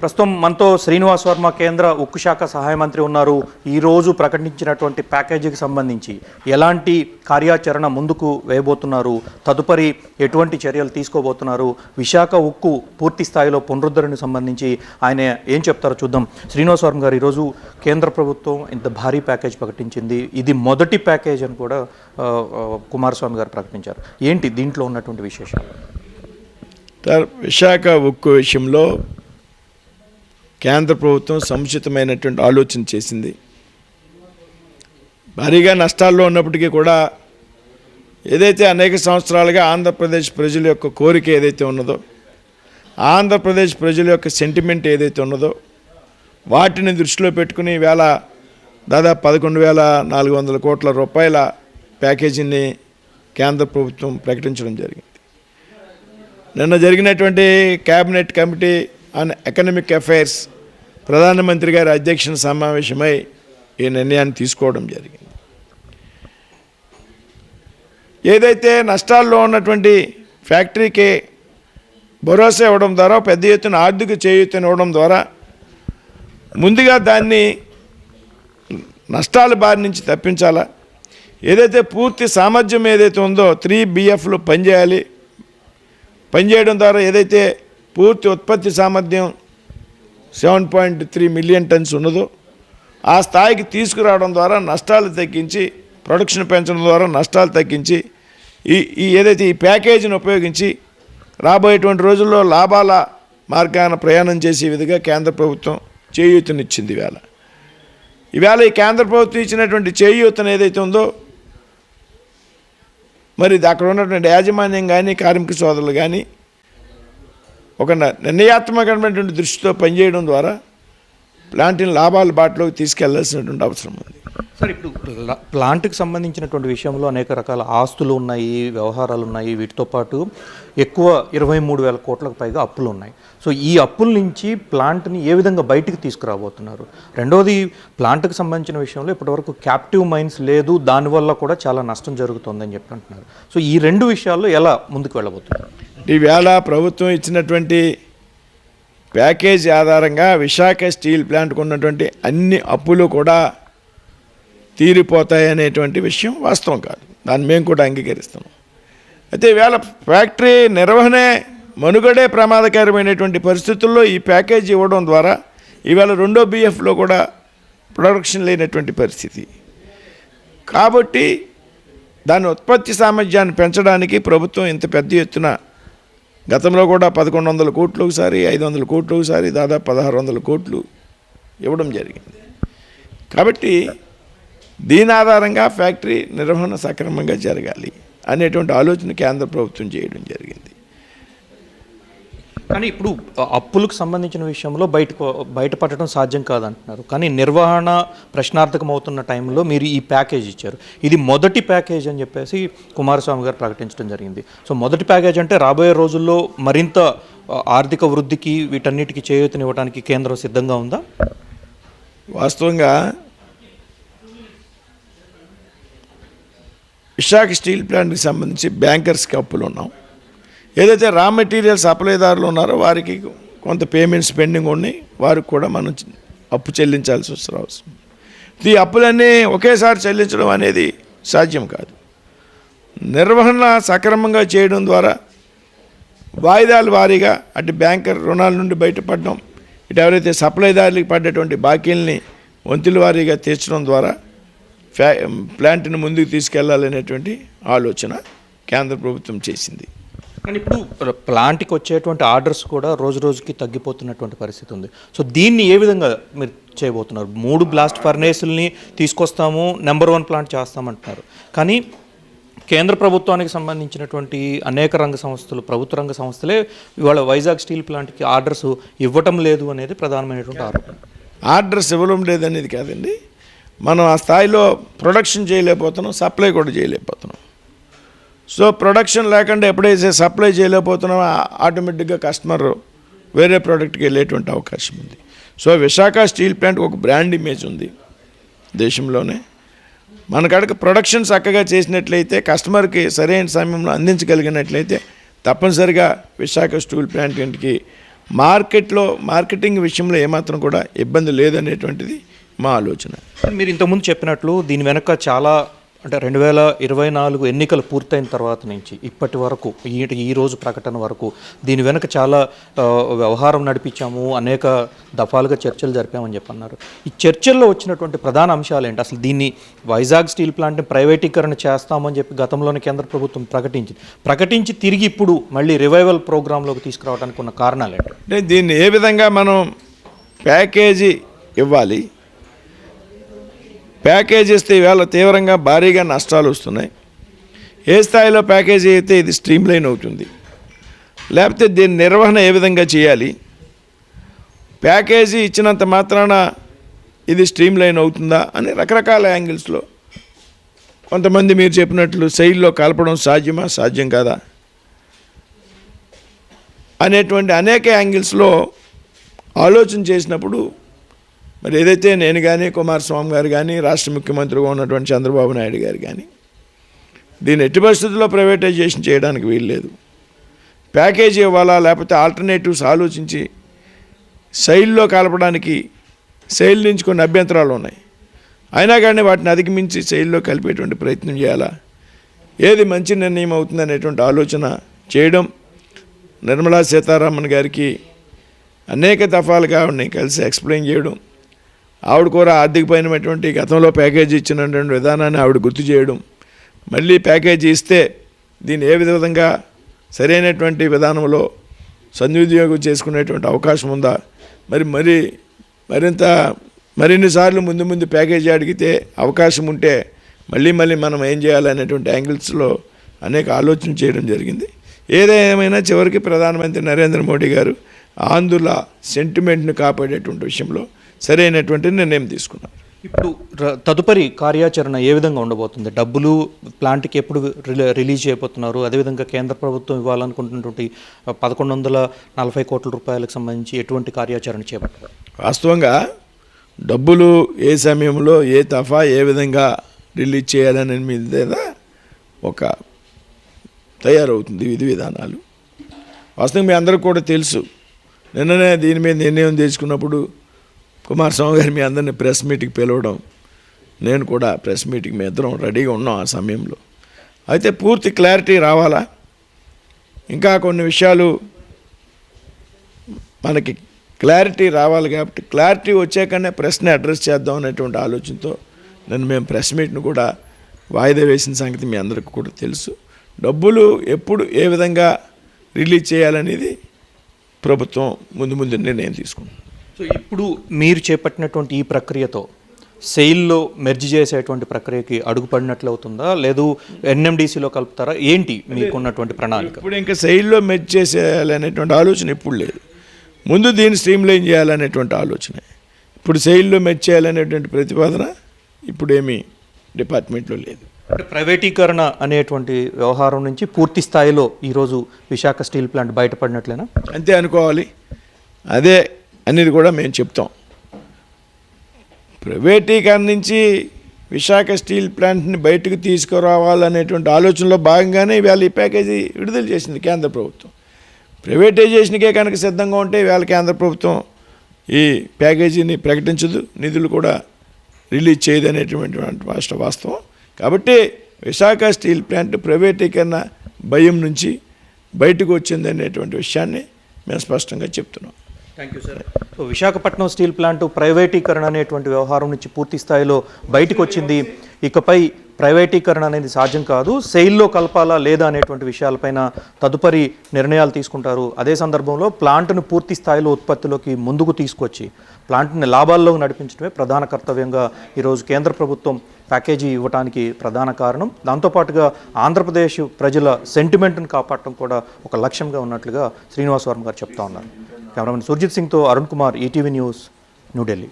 ప్రస్తుతం మనతో శ్రీనివాస్ వర్మ కేంద్ర ఉక్కు శాఖ సహాయ మంత్రి ఉన్నారు. ఈరోజు ప్రకటించినటువంటి ప్యాకేజీకి సంబంధించి ఎలాంటి కార్యాచరణ ముందుకు వేయబోతున్నారు? తదుపరి ఎటువంటి చర్యలు తీసుకోబోతున్నారు? విశాఖ ఉక్కు పూర్తి స్థాయిలో పునరుద్ధరణకు సంబంధించి ఆయన ఏం చెప్తారో చూద్దాం. శ్రీనివాస్ వర్మ గారు ఈరోజు కేంద్ర ప్రభుత్వం ఇంత భారీ ప్యాకేజ్ ప్రకటించింది. ఇది మొదటి ప్యాకేజ్ అని కూడా కుమారస్వామి గారు ప్రకటించారు. ఏంటి దీంట్లో ఉన్నటువంటి విశేషాలు? విశాఖ ఉక్కు విషయంలో కేంద్ర ప్రభుత్వం సముచితమైనటువంటి ఆలోచన చేసింది. భారీగా నష్టాల్లో ఉన్నప్పటికీ కూడా ఏదైతే అనేక సంవత్సరాలుగా ఆంధ్రప్రదేశ్ ప్రజల యొక్క కోరిక ఏదైతే ఉన్నదో ఆంధ్రప్రదేశ్ ప్రజల యొక్క సెంటిమెంట్ ఏదైతే ఉన్నదో వాటిని దృష్టిలో పెట్టుకుని వేల దాదాపు పదకొండు వేల నాలుగు వందల కోట్ల రూపాయల ప్యాకేజీని కేంద్ర ప్రభుత్వం ప్రకటించడం జరిగింది. నిన్న జరిగినటువంటి cabinet committee on economic affairs ప్రధానమంత్రి గారి అధ్యక్షన సమావేశమై ఈ నిర్ణయాన్ని తీసుకోవడం జరిగింది. ఏదైతే నష్టాల్లో ఉన్నటువంటి ఫ్యాక్టరీకి భరోసా ఇవ్వడం ద్వారా పెద్ద ఎత్తున ఆర్థిక చేయూతను ఇవ్వడం ద్వారా ముందుగా దాన్ని నష్టాల బారి నుంచి తప్పించాలా? ఏదైతే పూర్తి సామర్థ్యం ఏదైతే ఉందో త్రీ బిఎఫ్లు పనిచేయాలి. పనిచేయడం ద్వారా ఏదైతే పూర్తి ఉత్పత్తి సామర్థ్యం seven point three million tons ఉన్నదో ఆ స్థాయికి తీసుకురావడం ద్వారా నష్టాలు తగ్గించి ప్రొడక్షన్ పెంచడం ద్వారా నష్టాలు తగ్గించి ఈ ఈ ఏదైతే ఈ ప్యాకేజీని ఉపయోగించి రాబోయేటువంటి రోజుల్లో లాభాల మార్గాన ప్రయాణం చేసే విధంగా కేంద్ర ప్రభుత్వం చేయూతనిచ్చింది ఇవాళ. ఈవేళ ఈ కేంద్ర ప్రభుత్వం ఇచ్చినటువంటి చేయూతను ఏదైతే ఉందో మరి అక్కడ ఉన్నటువంటి యాజమాన్యం కానీ కార్మిక సోదరులు కానీ ఒక నిర్ణయాత్మకమైనటువంటి దృష్టితో పనిచేయడం ద్వారా ప్లాంట్ని లాభాల బాటలోకి తీసుకెళ్ళాల్సినటువంటి అవసరం ఉంది. సార్ ఇప్పుడు ప్లాంట్కి సంబంధించినటువంటి విషయంలో అనేక రకాల ఆస్తులు ఉన్నాయి వ్యవహారాలు ఉన్నాయి. వీటితో పాటు ఎక్కువ ఇరవై మూడు వేల కోట్లకు పైగా అప్పులు ఉన్నాయి. సో ఈ అప్పుల నుంచి ప్లాంట్ని ఏ విధంగా బయటికి తీసుకురాబోతున్నారు? రెండవది ప్లాంట్కి సంబంధించిన విషయంలో ఇప్పటివరకు క్యాప్టివ్ మైన్స్ లేదు. దానివల్ల కూడా చాలా నష్టం జరుగుతుందని చెప్పి అంటున్నారు. సో ఈ రెండు విషయాల్లో ఎలా ముందుకు వెళ్ళబోతున్నారు? ఈవేళ ప్రభుత్వం ఇచ్చినటువంటి ప్యాకేజీ ఆధారంగా విశాఖ స్టీల్ ప్లాంట్కు ఉన్నటువంటి అన్ని అప్పులు కూడా తీరిపోతాయి అనేటువంటి విషయం వాస్తవం కాదు. దాన్ని మేము కూడా అంగీకరిస్తున్నాం. అయితే ఈవేళ ఫ్యాక్టరీ నిర్వహణే మనుగడే ప్రమాదకరమైనటువంటి పరిస్థితుల్లో ఈ ప్యాకేజ్ ఇవ్వడం ద్వారా ఈవేళ రెండో బిఎఫ్లో కూడా ప్రొడక్షన్ లేనటువంటి పరిస్థితి. కాబట్టి దాని ఉత్పత్తి సామర్థ్యాన్ని పెంచడానికి ప్రభుత్వం ఇంత పెద్ద ఎత్తున గతంలో కూడా పదకొండు వందల కోట్లు ఒకసారి ఐదు వందల కోట్లు ఒకసారి దాదాపు పదహారు వందల కోట్లు ఇవ్వడం జరిగింది. కాబట్టి దీని ఆధారంగా ఫ్యాక్టరీ నిర్వహణ సక్రమంగా జరగాలి అనేటువంటి ఆలోచన కేంద్ర ప్రభుత్వం చేయడం జరిగింది. కానీ ఇప్పుడు అప్పులకు సంబంధించిన విషయంలో బయటకు బయటపడటం సాధ్యం కాదంటున్నారు. కానీ నిర్వహణ ప్రశ్నార్థకం అవుతున్న టైంలో మీరు ఈ ప్యాకేజ్ ఇచ్చారు. ఇది మొదటి ప్యాకేజ్ అని చెప్పేసి కుమారస్వామి గారు ప్రకటించడం జరిగింది. సో మొదటి ప్యాకేజ్ అంటే రాబోయే రోజుల్లో మరింత ఆర్థిక వృద్ధికి వీటన్నిటికీ చేయూతనివ్వడానికి కేంద్రం సిద్ధంగా ఉందా? వాస్తవంగా విశాఖ స్టీల్ ప్లాంట్కి సంబంధించి బ్యాంకర్స్కి అప్పులు ఉన్నాం ఏదైతే రా మెటీరియల్ సప్లైదారులు ఉన్నారో వారికి కొంత పేమెంట్స్ పెండింగ్ ఉన్నాయి వారికి కూడా మనం అప్పు చెల్లించాల్సి వస్తుంది అవసరం ఈ అప్పులన్నీ ఒకేసారి చెల్లించడం అనేది సాధ్యం కాదు. నిర్వహణ సక్రమంగా చేయడం ద్వారా వాయిదాల వారీగా అటు బ్యాంకర్ రుణాల నుండి బయటపడడం ఇటు ఎవరైతే సప్లైదారులకు పడ్డటువంటి బాకీల్ని వంతుల వారీగా తీర్చడం ద్వారా ఫ్యా ప్లాంట్ని ముందుకు తీసుకెళ్ళాలనేటువంటి ఆలోచన కేంద్ర ప్రభుత్వం చేసింది. కానీ ఇప్పుడు ప్లాంట్కి వచ్చేటువంటి ఆర్డర్స్ కూడా రోజు రోజుకి తగ్గిపోతున్నటువంటి పరిస్థితి ఉంది. సో దీన్ని ఏ విధంగా మీరు చేయబోతున్నారు? మూడు బ్లాస్ట్ ఫర్నేసుల్ని తీసుకొస్తాము నెంబర్ వన్ ప్లాంట్ చేస్తామంటున్నారు. కానీ కేంద్ర ప్రభుత్వానికి సంబంధించినటువంటి అనేక రంగ సంస్థలు ప్రభుత్వ రంగ సంస్థలే ఇవాళ వైజాగ్ స్టీల్ ప్లాంట్కి ఆర్డర్స్ ఇవ్వటం లేదు అనేది ప్రధానమైనటువంటి ఆరోపణ. ఆర్డర్స్ ఇవ్వడం లేదనేది కాదండి. మనం ఆ స్థాయిలో ప్రొడక్షన్ చేయలేకపోతున్నాం సప్లై కూడా చేయలేకపోతున్నాం. సో ప్రొడక్షన్ లేకుండా ఎప్పుడైతే సప్లై చేయలేకపోతున్నామో ఆటోమేటిక్గా కస్టమర్ వేరే ప్రోడక్ట్కి వెళ్ళేటువంటి అవకాశం ఉంది. సో విశాఖ స్టీల్ ప్లాంట్ ఒక బ్రాండ్ ఇమేజ్ ఉంది దేశంలోనే. మన కాడికి ప్రొడక్షన్ చక్కగా చేసినట్లయితే కస్టమర్కి సరైన సమయంలో అందించగలిగినట్లయితే తప్పనిసరిగా విశాఖ స్టీల్ ప్లాంట్ ఇంటికి మార్కెట్లో మార్కెటింగ్ విషయంలో ఏమాత్రం కూడా ఇబ్బంది లేదనేటువంటిది మా ఆలోచన. మీరు ఇంతకుముందు చెప్పినట్లు దీని వెనక చాలా అంటే రెండు వేల ఇరవై నాలుగు ఎన్నికలు పూర్తయిన తర్వాత నుంచి ఇప్పటి వరకు ఈ రోజు ప్రకటన వరకు దీని వెనక చాలా వ్యవహారం నడిపించాము అనేక దఫాలుగా చర్చలు జరిపామని చెప్పన్నారు. ఈ చర్చల్లో వచ్చినటువంటి ప్రధాన అంశాలు ఏంటి? అసలు దీన్ని వైజాగ్ స్టీల్ ప్లాంట్ని ప్రైవేటీకరణ చేస్తామని చెప్పి గతంలోనే కేంద్ర ప్రభుత్వం ప్రకటించింది. ప్రకటించి తిరిగి ఇప్పుడు మళ్ళీ రివైవల్ ప్రోగ్రాంలోకి తీసుకురావడానికి ఉన్న కారణాలు ఏంటి? దీన్ని ఏ విధంగా మనం ప్యాకేజీ ఇవ్వాలి? ప్యాకేజ్ ఇస్తే ఈవేళ తీవ్రంగా భారీగా నష్టాలు వస్తున్నాయి. ఏ స్థాయిలో ప్యాకేజీ అయితే ఇది స్ట్రీమ్ లైన్ అవుతుంది లేకపోతే దీని నిర్వహణ ఏ విధంగా చేయాలి? ప్యాకేజీ ఇచ్చినంత మాత్రాన ఇది స్ట్రీమ్ లైన్ అవుతుందా అని రకరకాల యాంగిల్స్లో కొంతమంది మీరు చెప్పినట్లు శైలిలో కలపడం సాధ్యమా? సాధ్యం కాదా? అనేటువంటి అనేక యాంగిల్స్లో ఆలోచన చేసినప్పుడు మరి ఏదైతే నేను కానీ కుమారస్వామి గారు కానీ రాష్ట్ర ముఖ్యమంత్రిగా ఉన్నటువంటి చంద్రబాబు నాయుడు గారు కానీ దీన్ని ఎట్టి పరిస్థితుల్లో ప్రైవేటైజేషన్ చేయడానికి వీల్లేదు ప్యాకేజీ ఇవ్వాలా లేకపోతే ఆల్టర్నేటివ్స్ ఆలోచించి శైలిలో కలపడానికి శైలి నుంచి కొన్ని అభ్యంతరాలు ఉన్నాయి. అయినా కానీ వాటిని అధిగమించి శైలిలో కలిపేటువంటి ప్రయత్నం చేయాలా? ఏది మంచి నిర్ణయం అవుతుంది అనేటువంటి ఆలోచన చేయడం నిర్మలా సీతారామన్ గారికి అనేక దఫాలుగా ఆవిడని కలిసి ఎక్స్ప్లెయిన్ చేయడం. ఆవిడ కూడా ఆర్థికపరమైనటువంటి గతంలో ప్యాకేజీ ఇచ్చినటువంటి విధానాన్ని ఆవిడ గుర్తు చేయడం మళ్ళీ ప్యాకేజీ ఇస్తే దీన్ని ఏ విధంగా సరైనటువంటి విధానంలో సద్వినియోగం చేసుకునేటువంటి అవకాశం ఉందా? మరి మరి మరింత మరిన్నిసార్లు ముందు ముందు ప్యాకేజీ అడిగితే అవకాశం ఉంటే మళ్ళీ మళ్ళీ మనం ఏం చేయాలనేటువంటి యాంగిల్స్లో అనేక ఆలోచన చేయడం జరిగింది. ఏదేమైనా చివరికి ప్రధానమంత్రి నరేంద్ర మోడీ గారు ఆంధ్రుల సెంటిమెంట్ను కాపాడేటువంటి విషయంలో సరైనటువంటి నిర్ణయం తీసుకున్నారు. ఇప్పుడు తదుపరి కార్యాచరణ ఏ విధంగా ఉండబోతుంది? డబ్బులు ప్లాంట్కి ఎప్పుడు రిలీ- రిలీజ్ చేయబోతున్నారు? అదేవిధంగా కేంద్ర ప్రభుత్వం ఇవ్వాలనుకుంటున్నటువంటి పదకొండు వందల నలభై కోట్ల రూపాయలకు సంబంధించి ఎటువంటి కార్యాచరణ చేపట్టారు? వాస్తవంగా డబ్బులు ఏ సమయంలో ఏ తఫా ఏ విధంగా రిలీజ్ చేయాలనే మీద ఒక తయారవుతుంది విధి విధానాలు. వాస్తవంగా మీ అందరికీ కూడా తెలుసు. నిన్ననే దీని మీద నిర్ణయం తీసుకున్నప్పుడు కుమారస్వామి గారు మీ అందరిని ప్రెస్ మీట్కి పిలవడం నేను కూడా ప్రెస్ మీట్కి మీ ఇద్దరం రెడీగా ఉన్నాం ఆ సమయంలో. అయితే పూర్తి క్లారిటీ రావాలా? ఇంకా కొన్ని విషయాలు మనకి క్లారిటీ రావాలి కాబట్టి క్లారిటీ వచ్చాకనే ప్రశ్న అడ్రస్ చేద్దాం అనేటువంటి ఆలోచనతో నేను మేము ప్రెస్ మీట్ను కూడా వాయిదా వేసిన సంగతి మీ అందరికీ కూడా తెలుసు. డబ్బులు ఎప్పుడు ఏ విధంగా రిలీజ్ చేయాలనేది ప్రభుత్వం ముందు ముందు నిర్ణయం తీసుకుంటుంది. సో ఇప్పుడు మీరు చేపట్టినటువంటి ఈ ప్రక్రియతో సెయిల్లో మెర్జ్ చేసేటువంటి ప్రక్రియకి అడుగుపడినట్లు అవుతుందా లేదు ఎన్ఎండిసిలో కలుపుతారా? ఏంటి మీకున్నటువంటి ప్రణాళిక? ఇప్పుడు ఇంకా శైలిలో మెచ్ చేసేయాలనేటువంటి ఆలోచన ఇప్పుడు లేదు. ముందు దీన్ని స్ట్రీమ్ లైన్ చేయాలనేటువంటి ఆలోచన. ఇప్పుడు శైలిలో మెచ్ చేయాలనేటువంటి ప్రతిపాదన ఇప్పుడు ఏమీ డిపార్ట్మెంట్లో లేదు. అంటే ప్రైవేటీకరణ అనేటువంటి వ్యవహారం నుంచి పూర్తి స్థాయిలో ఈరోజు విశాఖ స్టీల్ ప్లాంట్ బయటపడినట్లేనా? అంతే అనుకోవాలి. అదే అనేది కూడా మేము చెప్తాం. ప్రైవేటీకరణ నుంచి విశాఖ స్టీల్ ప్లాంట్ని బయటకు తీసుకురావాలనేటువంటి ఆలోచనలో భాగంగానే ఇవాళ ఈ ప్యాకేజీ విడుదల చేసింది కేంద్ర ప్రభుత్వం. ప్రైవేటైజేషన్కే కనుక సిద్ధంగా ఉంటే ఇవాళ కేంద్ర ప్రభుత్వం ఈ ప్యాకేజీని ప్రకటించదు నిధులు కూడా రిలీజ్ చేయదు అనేటువంటి రాష్ట్ర వాస్తవం. కాబట్టి విశాఖ స్టీల్ ప్లాంట్ ప్రైవేటీకరణ భయం నుంచి బయటకు వచ్చింది అనేటువంటి విషయాన్ని మేము స్పష్టంగా చెప్తున్నాం. Thank you sir so Visakhapatnam steel plant ప్రైవేటీకరణ అనేటువంటి వ్యవహారం నుంచి పూర్తి స్థాయిలో బయటకు వచ్చింది. ఇకపై ప్రైవేటీకరణ అనేది సాధ్యం కాదు. సెయిల్లో కలపాలా లేదా అనేటువంటి విషయాలపైన తదుపరి నిర్ణయాలు తీసుకుంటారు. అదే సందర్భంలో ప్లాంట్ను పూర్తి స్థాయిలో ఉత్పత్తిలోకి ముందుకు తీసుకొచ్చి ప్లాంట్ని లాభాల్లో నడిపించడమే ప్రధాన కర్తవ్యంగా ఈరోజు కేంద్ర ప్రభుత్వం ప్యాకేజీ ఇవ్వడానికి ప్రధాన కారణం. దాంతోపాటుగా ఆంధ్రప్రదేశ్ ప్రజల సెంటిమెంట్ను కాపాడటం కూడా ఒక లక్ష్యంగా ఉన్నట్లుగా శ్రీనివాస్ వర్మ గారు చెప్తా ఉన్నారు. కెమెరామెన్ సుర్జిత్ సింగ్తో అరుణ్ కుమార్ ఈటీవీ న్యూస్ న్యూఢిల్లీ